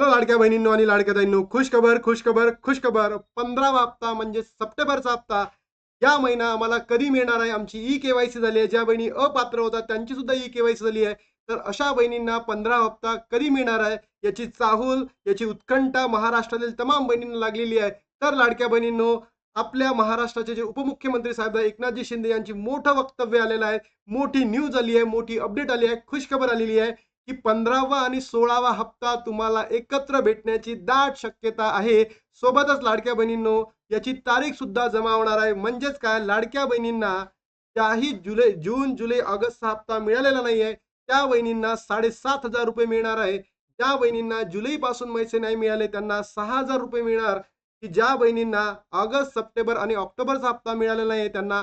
Hello लाडक्या बहिणींनो आणि लाडक्या ताईंनो खुशखबर खुशखबर खुशखबर. पंधरावा हप्ता म्हणजे सप्टेंबरचा हप्ता. या महिना आम्हाला कधी मिळणार आहे? आमची ई केवायसी झाली आहे. ज्या बहिणी अपात्र होतात त्यांची सुद्धा ई केवायसी झाली आहे. तर अशा बहिणींना पंधरा हप्ता कधी मिळणार आहे? याची चाहूल याची उत्कंठा महाराष्ट्रातील तमाम बहिणींना लागलेली आहे. तर लाडक्या बहिणींनो आपल्या महाराष्ट्राचे जे उपमुख्यमंत्री साहेब आहे, एकनाथजी शिंदे यांची मोठं वक्तव्य आलेलं आहे. मोठी न्यूज आली आहे मोठी अपडेट आली आहे खुशखबर आलेली आहे. की पंधरावा आणि सोळावा हप्ता तुम्हाला एकत्र भेटण्याची दाट शक्यता आहे. सोबतच लाडक्या बहिणींनो याची तारीख सुद्धा जमा होणार आहे. म्हणजेच काय? लाडक्या बहिणींना त्याही जुलै जून जुलै ऑगस्टचा हप्ता मिळालेला नाही आहे त्या बहिणींना साडेसात हजार रुपये मिळणार आहे. ज्या बहिणींना जुलैपासून पैसे नाही मिळाले त्यांना सहा हजार रुपये मिळणार. की ज्या बहिणींना ऑगस्ट सप्टेंबर आणि ऑक्टोबरचा हप्ता मिळालेला नाही त्यांना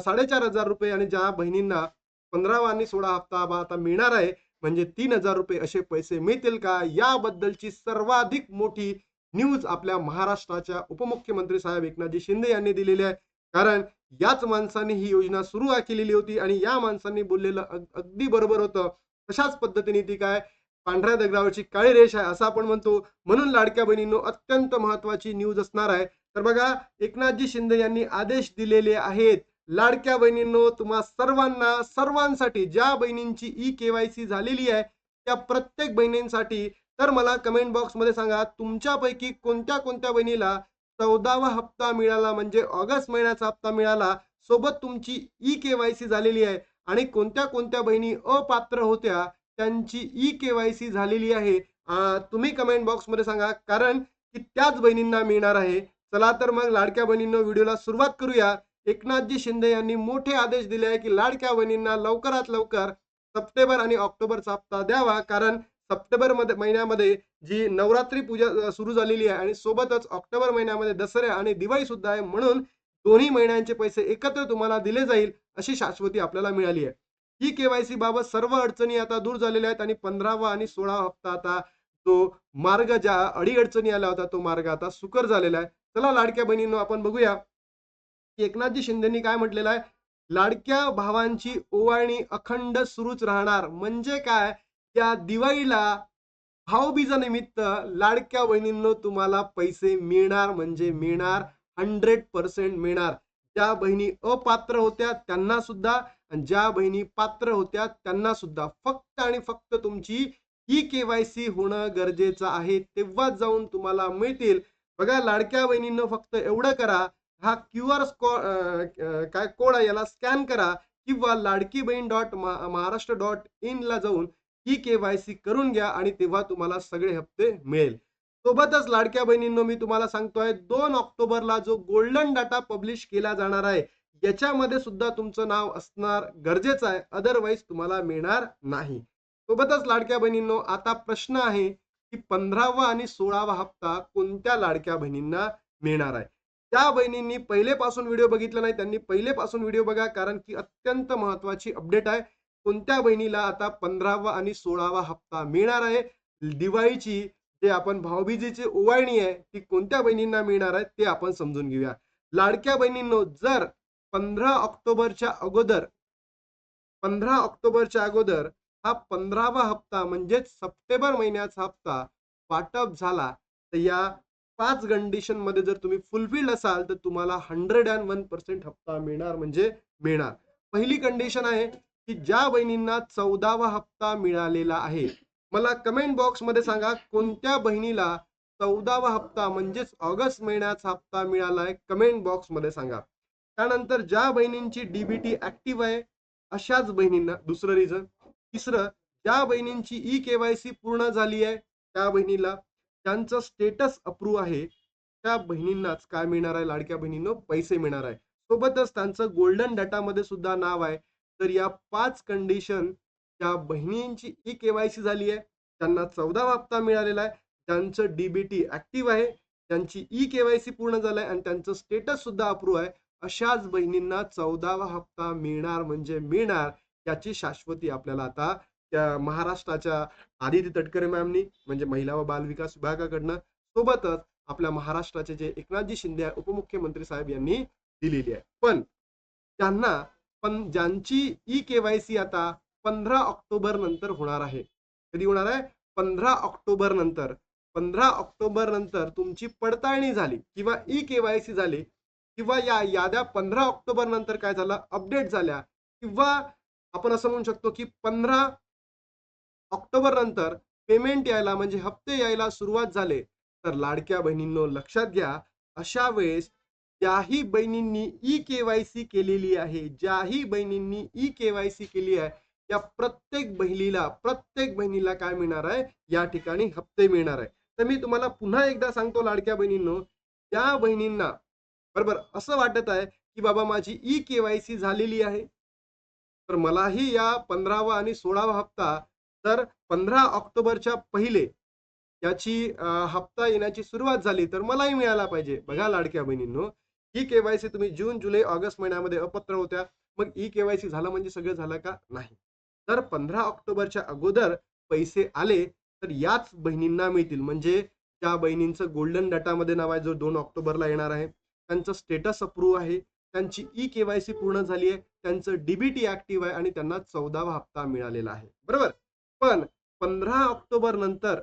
साडेचार हजार रुपये आणि ज्या बहिणींना पंधरावा आणि सोळा हप्ता आता मिळणार आहे. म्हणजे तीन हजार रुपये असे पैसे मिळतील का? याबद्दलची सर्वाधिक मोठी न्यूज आपल्या महाराष्ट्राच्या उपमुख्यमंत्री साहेब एकनाथजी शिंदे यांनी दिलेली आहे. कारण याच माणसाने ही योजना सुरू केलेली होती आणि या माणसांनी बोललेलं अगदी बरोबर होतं. तशाच पद्धतीने ती काय? पांढऱ्या दगडावरची काळी रेष आहे असं आपण म्हणतो. म्हणून लाडक्या बहिणींनो अत्यंत महत्वाची न्यूज असणार आहे. तर बघा एकनाथजी शिंदे यांनी आदेश दिलेले आहेत. लाडक्या बहिणींनो तुम्हा सर्वांना सर्वांसाठी ज्या बहिणींची ई केवायसी झालेली आहे त्या प्रत्येक बहिणींसाठी तर मला कमेंट बॉक्समध्ये सांगा तुमच्यापैकी कोणत्या कोणत्या बहिणीला चौदावा हप्ता मिळाला म्हणजे ऑगस्ट महिन्याचा हप्ता मिळाला सोबत तुमची ई केवायसी झालेली आहे आणि कोणत्या कोणत्या बहिणी अपात्र होत्या त्यांची ई केवायसी झालेली आहे तुम्ही कमेंट बॉक्समध्ये सांगा कारण की त्याच बहिणींना मिळणार आहे. चला तर मग लाडक्या बहिणींना व्हिडिओला सुरुवात करूया. एकनाथजी शिंदे यांनी मोठे आदेश दिले आहे की लाडक्या बहिणींना लवकरात लवकर सप्टेंबर आणि ऑक्टोबरचा हप्ता द्यावा. कारण सप्टेंबरमध्ये महिन्यामध्ये जी नवरात्री पूजा सुरू झालेली आहे आणि सोबतच ऑक्टोबर महिन्यामध्ये दसऱ्या आणि दिवाळी सुद्धा आहे म्हणून दोन्ही महिन्यांचे पैसे एकत्र तुम्हाला दिले जाईल अशी शाश्वती आपल्याला मिळाली आहे. ही केवायसी बाबत सर्व अडचणी आता दूर झालेल्या आहेत आणि पंधरावा आणि सोळा हप्ता आता जो मार्ग ज्या अडीअडचणी आला होता तो मार्ग आता सुकर झालेला आहे. चला लाडक्या बहिणींनो आपण बघूया. एकनाथजी शिंदेनी काय म्हटलेलं आहे? लाडक्या भावांची ओवाळणी अखंड सुरूच राहणार. म्हणजे काय? या दिवाळीला भाऊबीजानिमित्त लाडक्या बहिणींनो तुम्हाला पैसे मिळणार. म्हणजे मिळणार हंड्रेड पर्सेंट मिळणार. ज्या बहिणी अपात्र होत्या त्यांना सुद्धा. आणि ज्या बहिणी पात्र होत्या त्यांना सुद्धा. फक्त आणि फक्त तुमची ई केवायसी होणं गरजेचं आहे. तेव्हाच जाऊन तुम्हाला मिळतील. बघा लाडक्या बहिणींना फक्त एवढं करा. हा क्यू आर काय कोड आहे याला स्कॅन करा किंवा Ladki Bahin dot Maharashtra dot in ला जाऊन ही केवायसी करून घ्या आणि तेव्हा तुम्हाला सगळे हप्ते मिळेल. सोबतच लाडक्या बहिणींनो मी तुम्हाला सांगतोय दोन ऑक्टोबरला जो गोल्डन डाटा पब्लिश केला जाणार आहे याच्यामध्ये सुद्धा तुमचं नाव असणार गरजेचं आहे अदरवाईज तुम्हाला मिळणार नाही. सोबतच लाडक्या बहिणींनो आता प्रश्न आहे की पंधरावा आणि सोळावा हप्ता कोणत्या लाडक्या बहिणींना मिळणार आहे? त्या बहिणींनी पहिलेपासून व्हिडिओ बघितला नाही त्यांनी पहिलेपासून व्हिडिओ बघा कारण की अत्यंत महत्वाची अपडेट आहे. कोणत्या बहिणीला आता पंधरावा आणि सोळावा हप्ता मिळणार आहे? दिवाळीची जे आपण भाऊबीजेची ओवाळणी आहे ती कोणत्या बहिणींना मिळणार आहे ते आपण समजून घेऊया. लाडक्या बहिणींनो जर पंधरा ऑक्टोबरच्या अगोदर पंधरा ऑक्टोबरच्या अगोदर हा पंधरावा हप्ता म्हणजेच सप्टेंबर महिन्याचा हप्ता वाटप झाला तर या पाच कंडिशनमध्ये जर तुम्ही फुलफिल्ड असाल तर तुम्हाला हंड्रेड अँड वन पर्सेंट हप्ता मिळणार म्हणजे मिळणार. पहिली कंडिशन आहे की ज्या बहिणींना चौदावा हप्ता मिळालेला आहे मला कमेंट बॉक्समध्ये सांगा कोणत्या बहिणीला चौदावा हप्ता म्हणजेच ऑगस्ट महिन्याचा हप्ता मिळाला आहे कमेंट बॉक्समध्ये सांगा. त्यानंतर ज्या बहिणींची डीबीटी ऍक्टिव्ह आहे अशाच बहिणींना दुसरं रिझन तिसरं ज्या बहिणींची ई केवायसी पूर्ण झाली आहे त्या बहिणीला त्यांचं स्टेटस अप्रूव्ह आहे. त्या बहिणींनाच काय मिळणार आहे? लाडक्या बहिणींना पैसे मिळणार आहे. सोबतच त्यांचं गोल्डन डाटामध्ये सुद्धा नाव आहे. तर या पाच कंडिशन ज्या बहिणींची ई केवायसी झाली आहे. त्यांना चौदा हप्ता मिळालेला आहे. त्यांचं डीबीटी ऍक्टिव्ह आहे. त्यांची ई केवायसी पूर्ण झालंय आणि त्यांचं स्टेटस सुद्धा अप्रूव्ह आहे. अशाच बहिणींना चौदावा हप्ता मिळणार म्हणजे मिळणार याची शाश्वती आपल्याला आता त्या महाराष्ट्राच्या आदिती तटकरे मॅमनी म्हणजे महिला व बाल विकास विभागाकडनं सोबतच आपल्या महाराष्ट्राचे जे एकनाथजी शिंदे आहे, उपमुख्यमंत्री साहेब यांनी दिलेली आहे. पण त्यांना पण ज्यांची ई केवायसी आता पंधरा ऑक्टोबर नंतर होणार आहे. कधी होणार आहे? पंधरा ऑक्टोबर नंतर. पंधरा ऑक्टोबर नंतर तुमची पडताळणी झाली किंवा ई केवायसी झाली किंवा या याद्या पंधरा ऑक्टोबर नंतर काय झालं अपडेट झाल्या किंवा आपण असं म्हणू शकतो की पंधरा ऑक्टोबर नंतर पेमेंट यायला म्हणजे हप्ते यायला सुरुवात झाले. तर लाडक्या बहिणींनो लक्षात घ्या अशा वेळेस ज्याही बहिणींनी ई केवायसी केलेली आहे ज्याही बहिणींनी ई केवायसी केली आहे या प्रत्येक बहिणीला प्रत्येक बहिणीला काय मिळणार आहे? या ठिकाणी हप्ते मिळणार आहे. तर मी तुम्हाला पुन्हा एकदा सांगतो लाडक्या बहिणींनो त्या बहिणींना बरोबर असं वाटत आहे की बाबा माझी ई केवायसी झालेली आहे. तर मलाही या पंधरावा आणि सोळावा हप्ता तर पंधरा ऑक्टोबरच्या पहिले याची हप्ता येण्याची सुरुवात झाली तर मलाही मिळाला पाहिजे. बघा लाडक्या बहिणींनो ई केवायसी तुम्ही जून जुलै ऑगस्ट महिन्यामध्ये अपत्र होत्या. मग ई केवायसी झालं म्हणजे सगळं झालं का? नाही. तर पंधरा ऑक्टोबरच्या अगोदर पैसे आले तर याच बहिणींना मिळतील. म्हणजे त्या बहिणींचं गोल्डन डाटामध्ये नाव आहे जो दोन ऑक्टोबरला येणार आहे. त्यांचं स्टेटस अप्रूव्ह आहे. त्यांची ई केवायसी पूर्ण झाली आहे. त्यांचं डीबीटी ऍक्टिव्ह आहे आणि त्यांना चौदावा हप्ता मिळालेला आहे. बरोबर? पण पंधरा ऑक्टोबर नंतर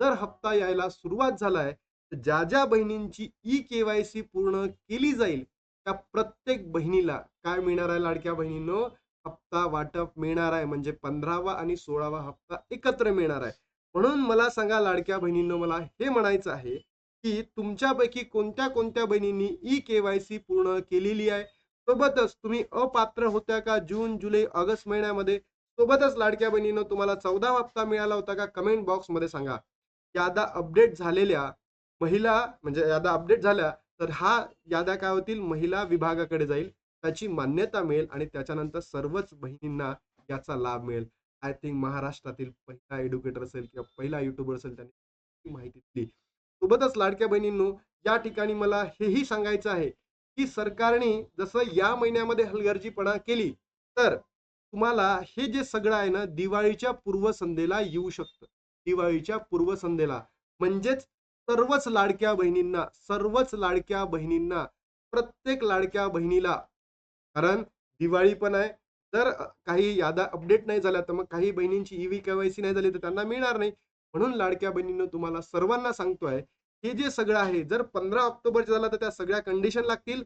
जर हप्ता यायला सुरुवात झालाय तर ज्या ज्या बहिणींची ई केवायसी पूर्ण केली जाईल त्या प्रत्येक बहिणीला काय मिळणार आहे लाडक्या बहिणींनो? हप्ता वाटप मिळणार आहे म्हणजे पंधरावा आणि सोळावा हप्ता एकत्र मिळणार आहे. म्हणून मला सांगा लाडक्या बहिणींनो मला हे म्हणायचं आहे की तुमच्यापैकी कोणत्या कोणत्या बहिणींनी ई केवायसी पूर्ण केलेली आहे? सोबतच तुम्ही अपात्र होत्या का जून जुलै ऑगस्ट महिन्यामध्ये? सोबतच लाडक्या बहिणीनं तुम्हाला चौदा हप्ता मिळाला होता का? कमेंट बॉक्समध्ये सांगा. यादा अपडेट झालेल्या महिला म्हणजे यादा अपडेट झाल्या तर हा याद्या काय होतील? महिला विभागाकडे जाईल. त्याची मान्यता मिळेल आणि त्याच्यानंतर सर्वच बहिणींना याचा लाभ मिळेल. आय थिंक महाराष्ट्रातील पहिला एड्युकेटर असेल किंवा पहिला युट्यूबर असेल त्यांनी माहिती दिली. सोबतच लाडक्या बहिणींनो या ठिकाणी मला हेही सांगायचं आहे की सरकारने जसं या महिन्यामध्ये हलगर्जीपणा केली तर तुम्हाला हे जे सगळं आहे ना दिवाळीच्या पूर्वसंध्येला येऊ शकतं. दिवाळीच्या पूर्वसंध्येला. म्हणजेच सर्वच लाडक्या बहिणींना सर्वच लाडक्या बहिणींना प्रत्येक लाडक्या बहिणीला. कारण दिवाळी पण आहे. जर काही यादा अपडेट नाही झाल्या तर मग काही बहिणींची ईव्ही केवायसी नाही झाली तर त्यांना मिळणार नाही. म्हणून लाडक्या बहिणींना तुम्हाला सर्वांना सांगतोय हे जे सगळं आहे जर पंधरा ऑक्टोबर झालं तर त्या सगळ्या कंडिशन लागतील.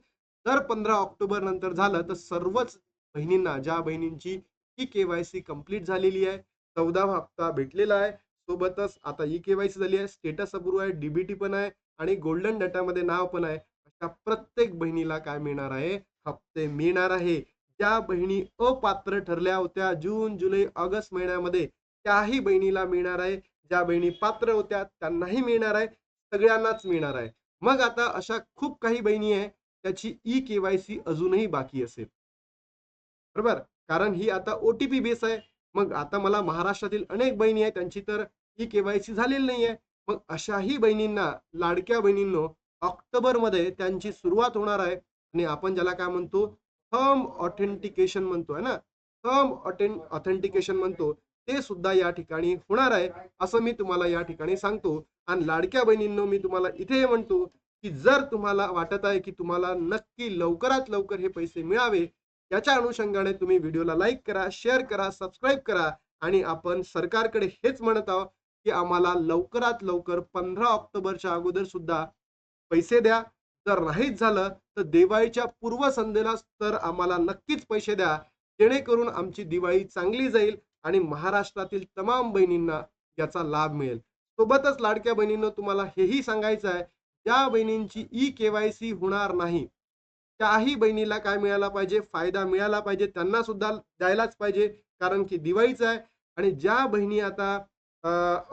जर पंधरा ऑक्टोबर नंतर झालं तर सर्वच बहिणींना ज्या बहिणींची ई केवायसी कंप्लीट झालेली आहे चौदावा हप्ता भेटलेला आहे. सोबतच आता ई केवायसी झाली आहे स्टेटस अप्रूव्ह आहे डीबीटी पण आहे आणि गोल्डन डाटामध्ये नाव पण आहे. अशा प्रत्येक बहिणीला काय मिळणार आहे? हप्ते मिळणार आहे. ज्या बहिणी अपात्र ठरल्या होत्या जून जुलै ऑगस्ट महिन्यामध्ये त्याही बहिणीला मिळणार आहे. ज्या बहिणी पात्र होत्या त्यांनाही मिळणार आहे. सगळ्यांनाच मिळणार आहे. मग आता अशा खूप काही बहिणी आहे त्याची ई केवायसी अजूनही बाकी असेल. बरोबर? कारण ही आता ओ टी पी बेस आहे. मग आता मला महाराष्ट्रातील अनेक बहिणी आहेत त्यांची तर ही केवायसी झालेली नाही आहे मग अशाही बहिणींना लाडक्या बहिणींनो ऑक्टोबरमध्ये त्यांची सुरुवात होणार आहे. आणि आपण ज्याला काय म्हणतो थर्म ऑथेंटिकेशन म्हणतो आहे ना? थर्म ऑथेंटिकेशन म्हणतो. ते सुद्धा या ठिकाणी होणार आहे असं मी तुम्हाला या ठिकाणी सांगतो. आणि लाडक्या बहिणींनो मी तुम्हाला इथे म्हणतो की जर तुम्हाला वाटत आहे की तुम्हाला नक्की लवकरात लवकर हे पैसे मिळावे याच्या अनुषंगाने तुम्ही व्हिडिओला लाईक करा शेअर करा सबस्क्राईब करा आणि आपण सरकारकडे हेच म्हणत आहोत की आम्हाला लवकरात लवकर पंधरा ऑक्टोबरच्या अगोदर सुद्धा पैसे द्या. जर नाहीच झालं तर दिवाळीच्या पूर्वसंध्येला तर आम्हाला नक्कीच पैसे द्या. जेणेकरून आमची दिवाळी चांगली जाईल आणि महाराष्ट्रातील तमाम बहिणींना याचा लाभ मिळेल. सोबतच लाडक्या बहिणींना तुम्हाला हेही सांगायचं आहे ज्या बहिणींची ई केवायसी होणार नाही त्याही बहिणीला काय मिळाला पाहिजे फायदा मिळाला पाहिजे त्यांना सुद्धा द्यायलाच पाहिजे कारण की दिवाळीच आहे. आणि ज्या बहिणी आता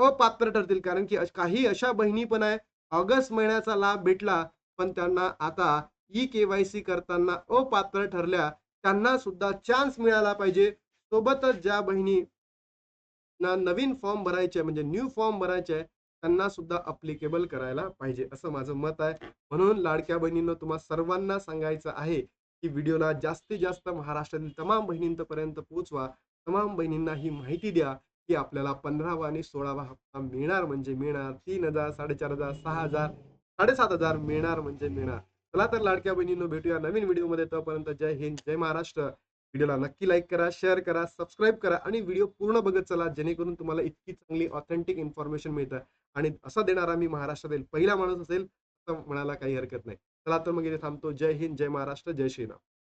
अपात्र ठरतील कारण की काही अशा बहिणी पण आहे ऑगस्ट महिन्याचा लाभ भेटला पण त्यांना आता ई केवायसी करताना अपात्र ठरल्या त्यांना सुद्धा चान्स मिळाला पाहिजे. सोबतच ज्या बहिणी ना नवीन फॉर्म भरायचे आहे, म्हणजे न्यू फॉर्म भरायचे आहे त्यांना सुद्धा अप्लिकेबल करायला पाहिजे असं माझं मत आहे. म्हणून लाडक्या बहिणींना तुम्हा सर्वांना सांगायचं आहे की व्हिडिओला जास्तीत जास्त महाराष्ट्रातील तमाम बहिणींपर्यंत पोहोचवा. तमाम बहिणींना ही माहिती द्या की आपल्याला पंधरावा आणि सोळावा हप्ता मिळणार म्हणजे मिळणार तीन हजार साडेचार हजार सहा हजार साडेसात हजार मिळणार म्हणजे मिळणार. चला तर लाडक्या बहिणींनो भेटूया नवीन व्हिडिओमध्ये. तोपर्यंत जय हिंद जय महाराष्ट्र. व्हिडिओला नक्की लाईक करा शेअर करा सबस्क्राईब करा आणि व्हिडिओ पूर्ण बघत चला जेणेकरून तुम्हाला इतकी चांगली ऑथेंटिक इन्फॉर्मेशन मिळतं. आणि असा देणारा मी महाराष्ट्रातील पहिला माणूस असेल असं म्हणायला काही हरकत नाही. चला तर मग इथे थांबतो. जय हिंद जय महाराष्ट्र जय श्रीराम.